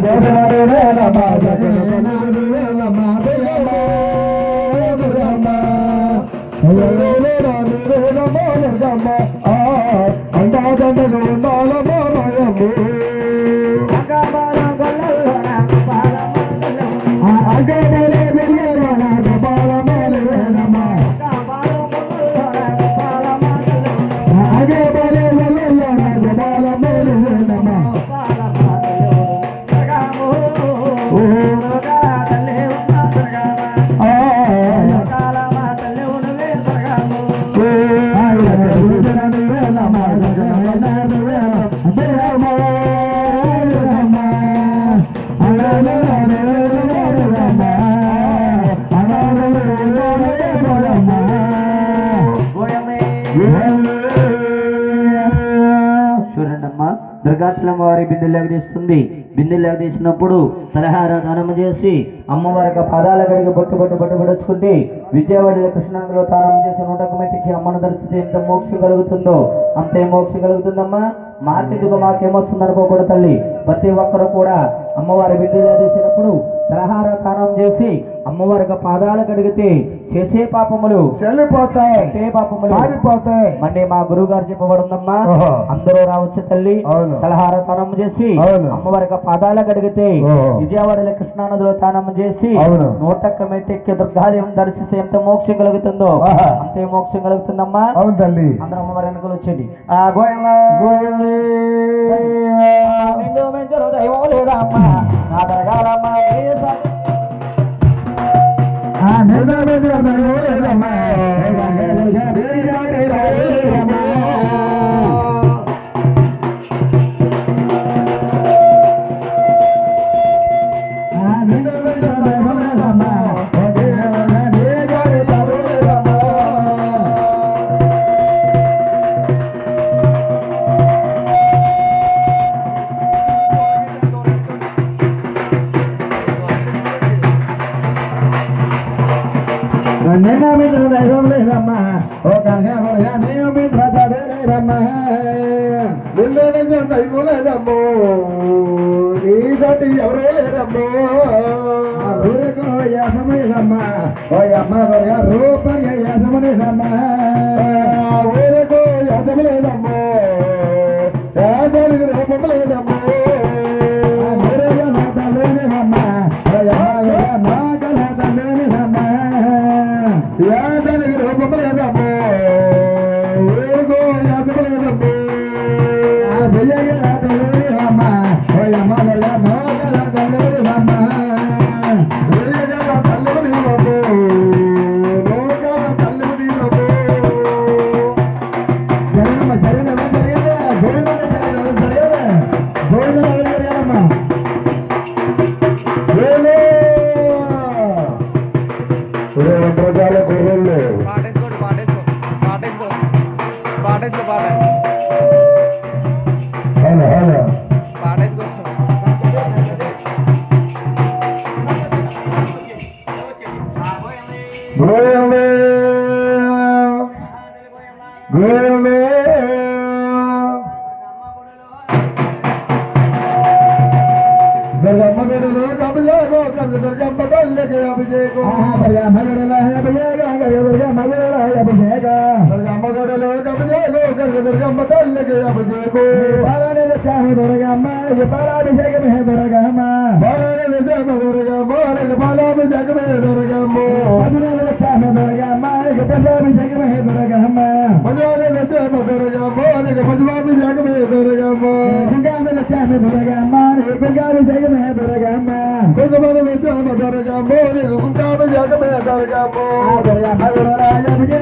చూడండమ్మా దుర్గాచలం వారి బిందెలు తీస్తుంది. బిందెలు తీసినప్పుడు సలహార దానం చేసి అమ్మవారికి పాదాల గడికి బొట్టు బొట్టు బొట్టు పడుచుకుంటే విద్యావాడిలో కృష్ణాంగలో తానం చేసి నూట మెట్టికి అమ్మను దర్శిస్తే ఎంత మోక్ష కలుగుతుందో అంతే మోక్ష కలుగుతుందమ్మా. మార్కెట్కు మాకేమొస్తుంది అనుకోకూడదు తల్లి. ప్రతి ఒక్కరు కూడా అమ్మవారి బిందెలు తీసినప్పుడు తలహార దానం చేసి అమ్మవారికి పాదాలు కడిగితే చేసే పాపములు. చెల్లిపోతాయి పాపములు. మారిపోతాయి. మళ్ళీ మా గురువు గారు చెప్పబడుందమ్మా. అందరూ రావచ్చు తల్లి. అవును. సలహార తానం చేసి. అమ్మవారికి పాదాల కడిగితే. విజయవాడలో కృష్ణానదిలో తానం చేసి. నూటక్క మెట్టెక్కి దుర్గాదేవిని దర్శిస్తే ఎంత మోక్షం కలుగుతుందో. అంతే మోక్షం కలుగుతుందమ్మా. అవును తల్లి. అందరం అమ్మవారి వెనుకలు వచ్చేది ఆ దైవం లేదమ్మా. నా దరగాలమ్మా. నిన్న మిత్ర దైవం లేదమ్మా ఓ కనగా నేను మిత్ర లేదమ్మా నిన్న నిజం దైవం లేదమ్మో. నీ తోటి ఎవరో లేదమ్మో ఊరకు యాసమేదమ్మా ఓ అమ్మ రూపంగా యాసమనేదమ్మా दर्जा बदल लेके अभिषेक दर्जा बदल लेके अभिषेक बाला ने बच्चा है दर्जा माँ है तेरा काम भगवान ने लच्चा है तेरा काम ने भगवान ने जाग में तेरा काम गंगा में लच्चा है तेरा काम ने गंगा में जाग में तेरा काम भगवान ने लच्चा है तेरा काम ने गंगा में जाग में तेरा काम तेरा काम राजा